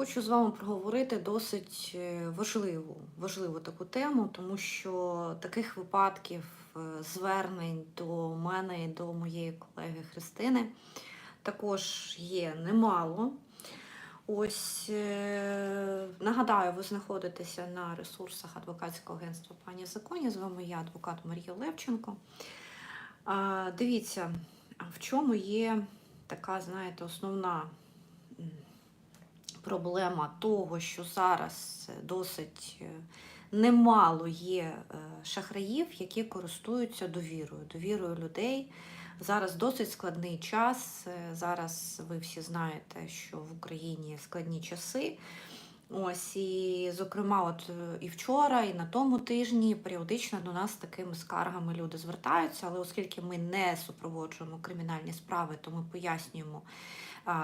Хочу з вами проговорити досить е, важливу, важливу таку тему, тому що таких випадків е, звернень до мене і до моєї колеги Христини також є немало. Ось е, нагадаю, ви знаходитеся на ресурсах адвокатського агентства пані Законі. З вами я, адвокат Марія Левченко. Дивіться, в чому є така, знаєте, основна проблема того, що зараз досить е, немало є е, шахраїв, які користуються довірою, довірою людей. Зараз досить складний час. е, Зараз ви всі знаєте, що в Україні складні часи. Ось і, зокрема, от е, і вчора, і на тому тижні періодично до нас такими скаргами люди звертаються. Але оскільки ми не супроводжуємо кримінальні справи, то ми пояснюємо,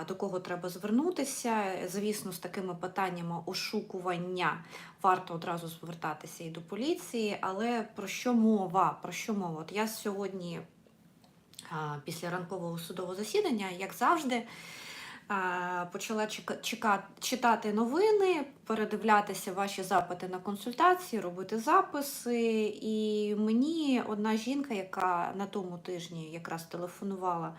до кого треба звернутися. Звісно, з такими питаннями ошукування варто одразу звертатися і до поліції. Але про що мова? Про що мова? От я сьогодні після ранкового судового засідання, як завжди, почала читати новини, передивлятися ваші запити на консультації, робити записи. І мені одна жінка, яка на тому тижні якраз телефонувала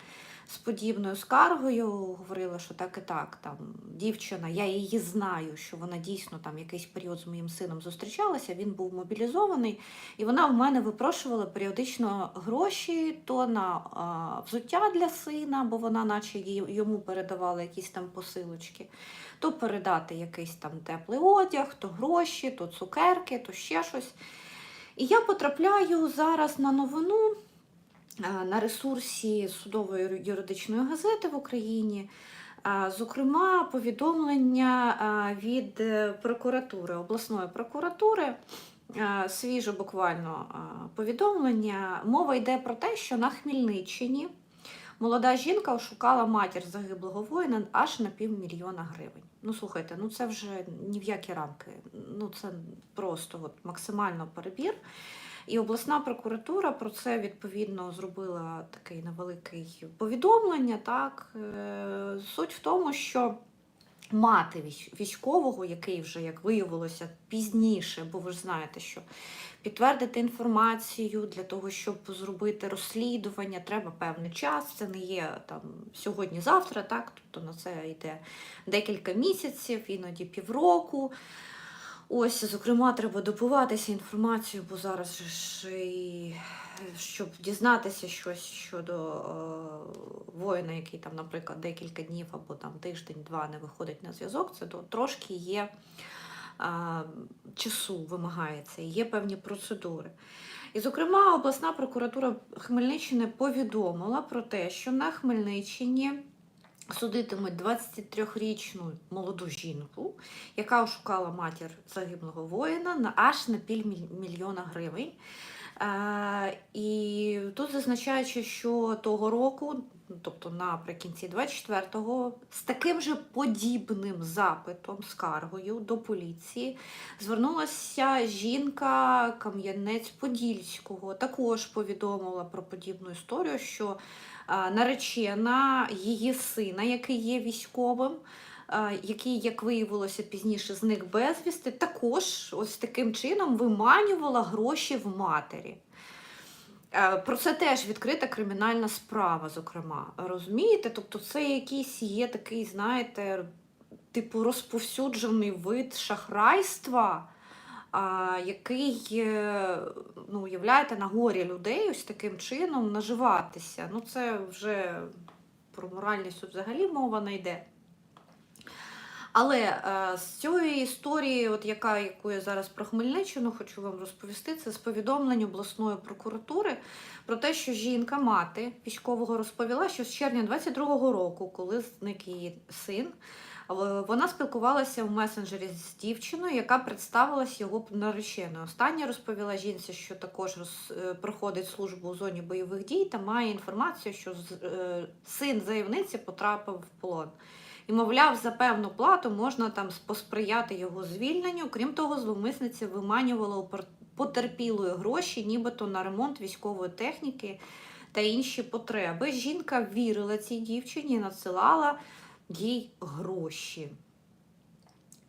з подібною скаргою, говорила, що так і так, там дівчина, я її знаю, що вона дійсно там якийсь період з моїм сином зустрічалася, він був мобілізований. І вона в мене випрошувала періодично гроші то на а, взуття для сина, бо вона, наче йому передавала якісь там посилочки, то передати якийсь там теплий одяг, то гроші, то цукерки, то ще щось. І я потрапляю зараз на новину на ресурсі судової юридичної газети в Україні. Зокрема, повідомлення від е, прокуратури, обласної прокуратури, свіже буквально повідомлення. Мова йде про те, що на Хмельниччині молода жінка ошукала матір загиблого воїна аж на півмільйона гривень. Ну, слухайте, ну це вже ні в які рамки. Ну, це просто от максимально перебір. І обласна прокуратура про це відповідно зробила такий невеликий повідомлення. Так Е, суть в тому, що мати військового, який вже як виявилося пізніше, бо ви ж знаєте, що підтвердити інформацію для того, щоб зробити розслідування, треба певний час. Це не є там сьогодні-завтра, так тобто на це йде декілька місяців, іноді півроку. Ось, зокрема, треба добуватися інформацію, бо зараз ж і щоб дізнатися щось щодо е, воїна, який там, наприклад, декілька днів або там тиждень-два не виходить на зв'язок, це то трошки є е, часу вимагається, є певні процедури. І, зокрема, обласна прокуратура Хмельниччини повідомила про те, що на Хмельниччині судитимуть 23-річну молоду жінку, яка ошукала матір загиблого воїна на аж на півмільйона гривень. Е, і тут зазначаючи, що того року, тобто наприкінці 24-го, з таким же подібним запитом, скаргою до поліції звернулася жінка Кам'янець-Подільського. Також повідомила про подібну історію, що е, наречена її сина, який є військовим, е, який, як виявилося пізніше, зник безвісти, також ось таким чином виманювала гроші в матері. Е, Про це теж відкрита кримінальна справа, зокрема. Розумієте? Тобто, це якийсь є такий, знаєте, типу розповсюджений вид шахрайства, який, е, ну, уявляєте, на горі людей ось таким чином наживатися. Ну, це вже про моральність взагалі мова не йде. Але е, з цієї історії, от яка, яку я зараз про Хмельниччину хочу вам розповісти, це з повідомлень обласної прокуратури про те, що жінка, мати військового, розповіла, що з червня 22-го року, коли зник її син, вона спілкувалася в месенджері з дівчиною, яка представилась його нареченою. Остання розповіла жінці, що також роз, е, проходить службу у зоні бойових дій та має інформацію, що з- е, син заявниці потрапив в полон. І, мовляв, за певну плату можна там посприяти його звільненню. Крім того, зловмисниця виманювала у потерпілої гроші, нібито на ремонт військової техніки та інші потреби. Жінка вірила цій дівчині і надсилала їй гроші.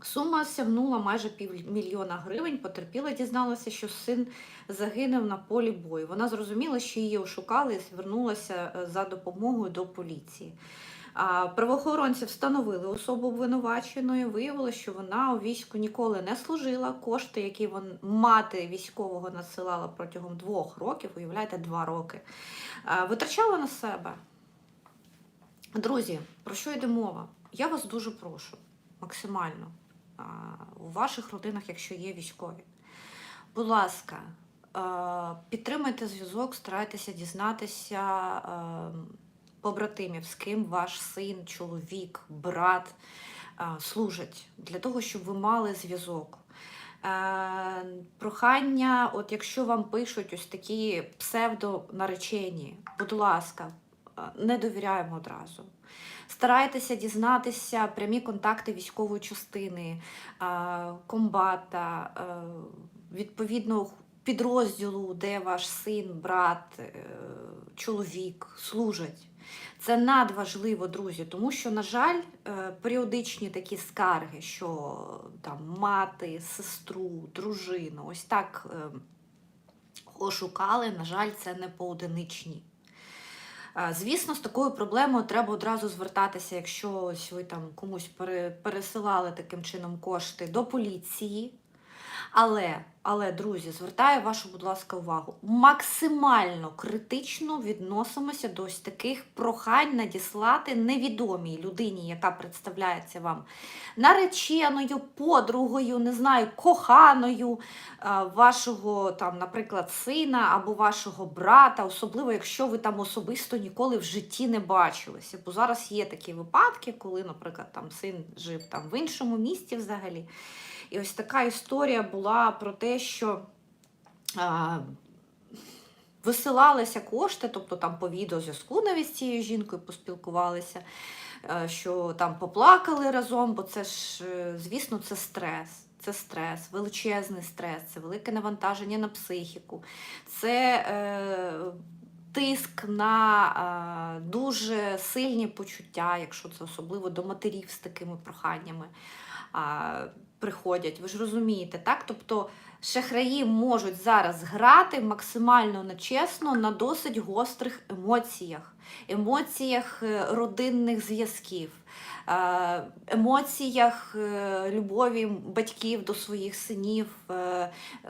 Сума сягнула майже півмільйона гривень. Потерпіла, дізналася, що син загинув на полі бою. Вона зрозуміла, що її ошукали і звернулася е, за допомогою до поліції. Правоохоронці встановили особу обвинуваченої. Виявилося, що вона у війську ніколи не служила. Кошти, які вон, мати військового надсилала протягом двох років, уявляєте, два роки, витрачала на себе. Друзі, про що йде мова? Я вас дуже прошу, максимально у ваших родинах, якщо є військові. Будь ласка, підтримайте зв'язок, старайтеся дізнатися побратимів, з ким ваш син, чоловік, брат а, служать, для того, щоб ви мали зв'язок. Е, Прохання, от якщо вам пишуть ось такі псевдонаречені, будь ласка, е, не довіряємо одразу. Старайтеся дізнатися прямі контакти військової частини, е, комбата, е, відповідно підрозділу, де ваш син, брат, е, чоловік служать. Це надважливо, друзі, тому що, на жаль, е, періодичні такі скарги, що там мати, сестру, дружину, ось так е, ошукали, на жаль, це не поодиничні. Звісно, з такою проблемою треба одразу звертатися, якщо ось ви там комусь пере- пересилали таким чином кошти до поліції. Але, але, друзі, звертаю вашу, будь ласка, увагу. Максимально критично відносимося до ось таких прохань надіслати невідомій людині, яка представляється вам нареченою, подругою, не знаю, коханою вашого, там, наприклад, сина або вашого брата, особливо, якщо ви там особисто ніколи в житті не бачилися. Бо зараз є такі випадки, коли, наприклад, там син жив там в іншому місті взагалі. І ось така історія була про те, що а, висилалися кошти, тобто там по відеозв'язку навіть з цією жінкою поспілкувалися, е, що там поплакали разом, бо це ж, е, звісно, це стрес. Це стрес, величезний стрес, це велике навантаження на психіку, це е, тиск на е, дуже сильні почуття, якщо це особливо до матерів з такими проханнями а, приходять. Ви ж розумієте, так? Тобто шахраї можуть зараз грати максимально нечесно на досить гострих емоціях, емоціях е, родинних зв'язків, е, емоціях е, любові батьків до своїх синів,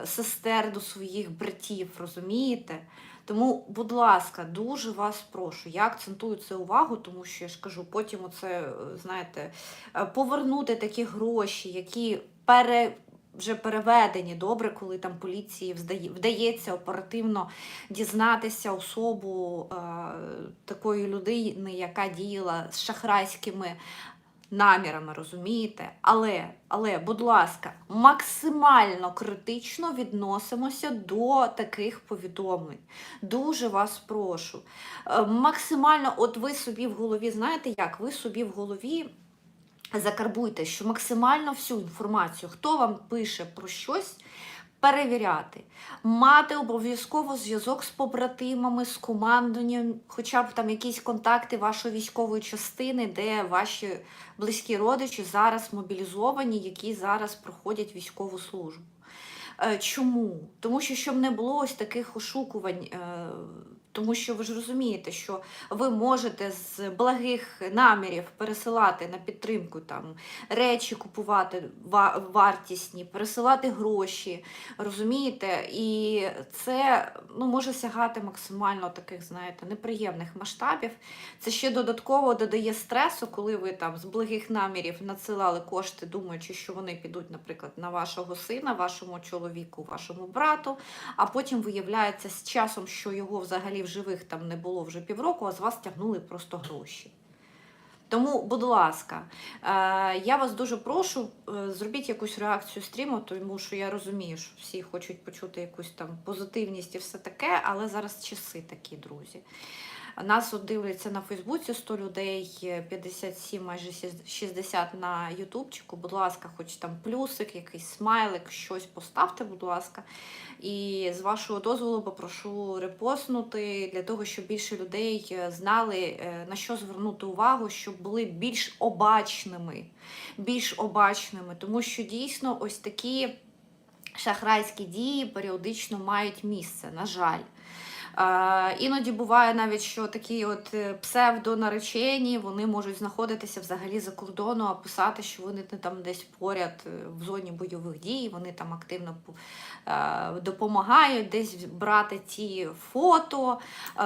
сестер до своїх братів, розумієте? Тому, будь ласка, дуже вас прошу. Я акцентую це увагу, тому що я ж кажу, потім оце, е, знаєте, е, повернути такі гроші, які пере. Вже переведені добре, коли там поліції вдається оперативно дізнатися особу е, такої людини, яка діяла з шахрайськими намірами, розумієте? Але, але, будь ласка, максимально критично відносимося до таких повідомлень. Дуже вас прошу. Е, Максимально, от ви собі в голові, знаєте як? Ви собі в голові закарбуйте, що максимально всю інформацію, хто вам пише про щось, перевіряти, мати обов'язково зв'язок з побратимами, з командуванням, хоча б там якісь контакти вашої військової частини, де ваші близькі родичі зараз мобілізовані, які зараз проходять військову службу. Е, Чому? Тому що щоб не було ось таких ошукувань, е, тому що ви ж розумієте, що ви можете з благих намірів пересилати на підтримку там речі, купувати вартісні, пересилати гроші, розумієте? І це ну, може сягати максимально таких, знаєте, неприємних масштабів. Це ще додатково додає стресу, коли ви там з благих намірів надсилали кошти, думаючи, що вони підуть, наприклад, на вашого сина, вашому чоловіку, вашому брату, а потім виявляється з часом, що його взагалі в живих там не було вже півроку, а з вас тягнули просто гроші. Тому, будь ласка, е, я вас дуже прошу, е, зробіть якусь реакцію стріму, тому що я розумію, що всі хочуть почути якусь там позитивність і все таке, але зараз часи такі, друзі. Нас от дивляться на Фейсбуці 100 людей, е, 57, майже 60 на Ютубчику. Будь ласка, хоч там плюсик, якийсь смайлик, щось поставте, будь ласка. І з вашого дозволу попрошу репостнути для того, щоб більше людей е, знали, е, на що звернути увагу, щоб були більш обачними, більш обачними, тому що дійсно ось такі шахрайські дії періодично мають місце, на жаль. Іноді буває навіть, що такі от е, псевдонаречені, вони можуть знаходитися взагалі за кордону, а писати, що вони там десь поряд е, в зоні бойових дій, вони там активно допомагають десь брати ці фото.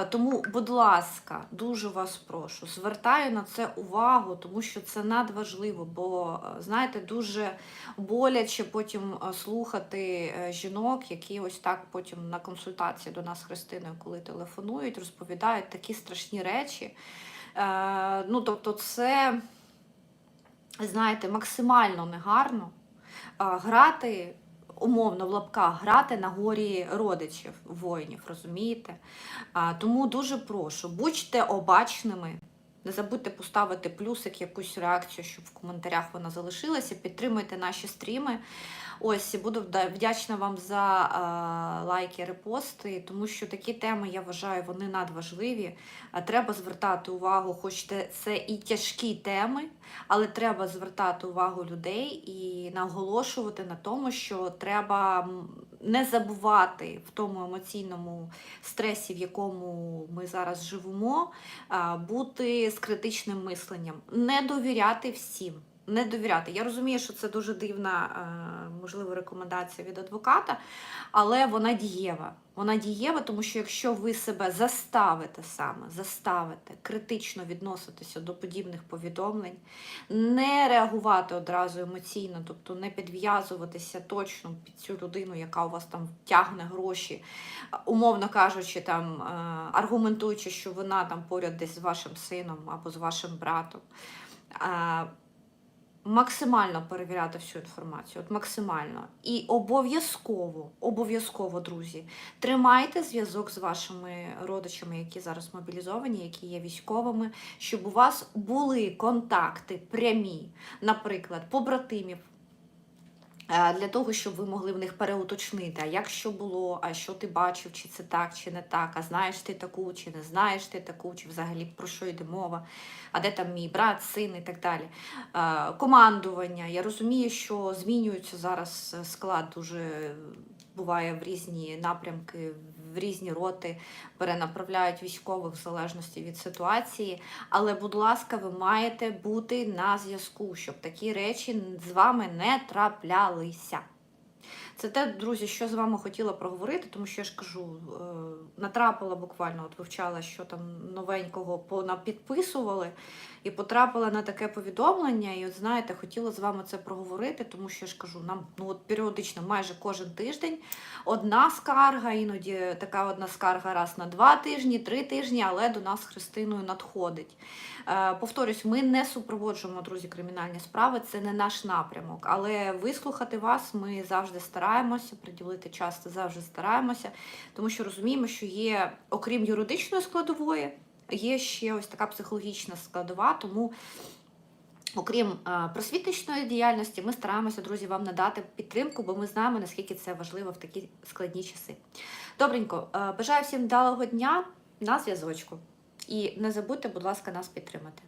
Тому, будь ласка, дуже вас прошу, звертаю на це увагу, тому що це надважливо, бо е, знаєте, дуже боляче потім слухати жінок, які ось так потім на консультації до нас Христиною, коли телефонують, розповідають такі страшні речі. Е, Ну, тобто, це, знаєте, максимально негарно е, грати. Умовно в лапках грати на горі родичів, воїнів, розумієте? А, тому дуже прошу, будьте обачними, не забудьте поставити плюсик, якусь реакцію, щоб в коментарях вона залишилася. Підтримуйте наші стріми. Ось буду вдячна вам за а, лайки, репости, тому що такі теми, я вважаю, вони надважливі. Треба звертати увагу, хоч це і тяжкі теми, але треба звертати увагу людей і наголошувати на тому, що треба не забувати в тому емоційному стресі, в якому ми зараз живемо, бути з критичним мисленням, не довіряти всім. Не довіряти. Я розумію, що це дуже дивна, е, можливо, рекомендація від адвоката, але вона дієва. Вона дієва, тому що якщо ви себе заставите саме, заставите критично відноситися до подібних повідомлень, не реагувати одразу емоційно, тобто не підв'язуватися точно під цю людину, яка у вас там тягне гроші, умовно кажучи, там е, аргументуючи, що вона там поряд десь з вашим сином або з вашим братом. Максимально перевіряти всю інформацію, от максимально. І обов'язково, обов'язково, друзі, тримайте зв'язок з вашими родичами, які зараз мобілізовані, які є військовими, щоб у вас були контакти прямі, наприклад, побратимів. Е, Для того, щоб ви могли в них переуточнити, а як що було, а що ти бачив, чи це так, чи не так, а знаєш ти таку, чи не знаєш ти таку, чи взагалі про що йде мова, а де там мій брат, син і так далі. Е, Командування. Я розумію, що змінюється зараз склад дуже буває в різні напрямки, в різні роти, перенаправляють військових в залежності від ситуації. Але, будь ласка, ви маєте бути на зв'язку, щоб такі речі з вами не траплялися. Це те, друзі, що з вами хотіла проговорити, тому що я ж кажу, е, натрапила буквально, от вивчала, що там новенького понапідписували, і потрапила на таке повідомлення. І от знаєте, хотіла з вами це проговорити, тому що я ж кажу, нам ну от періодично, майже кожен тиждень одна скарга, іноді така одна скарга раз на два тижні, три тижні, але до нас Христиною надходить. Е, Повторюсь, ми не супроводжуємо, друзі, кримінальні справи, це не наш напрямок. Але вислухати вас ми завжди стараємося, приділити час завжди стараємося, тому що розуміємо, що є, окрім юридичної складової, є ще ось така психологічна складова, тому. Окрім е, просвітницької діяльності, ми стараємося, друзі, вам надати підтримку, бо ми знаємо, наскільки це важливо в такі складні часи. Добренько, е, бажаю всім вдалого дня на зв'язочку. І не забудьте, будь ласка, нас підтримати.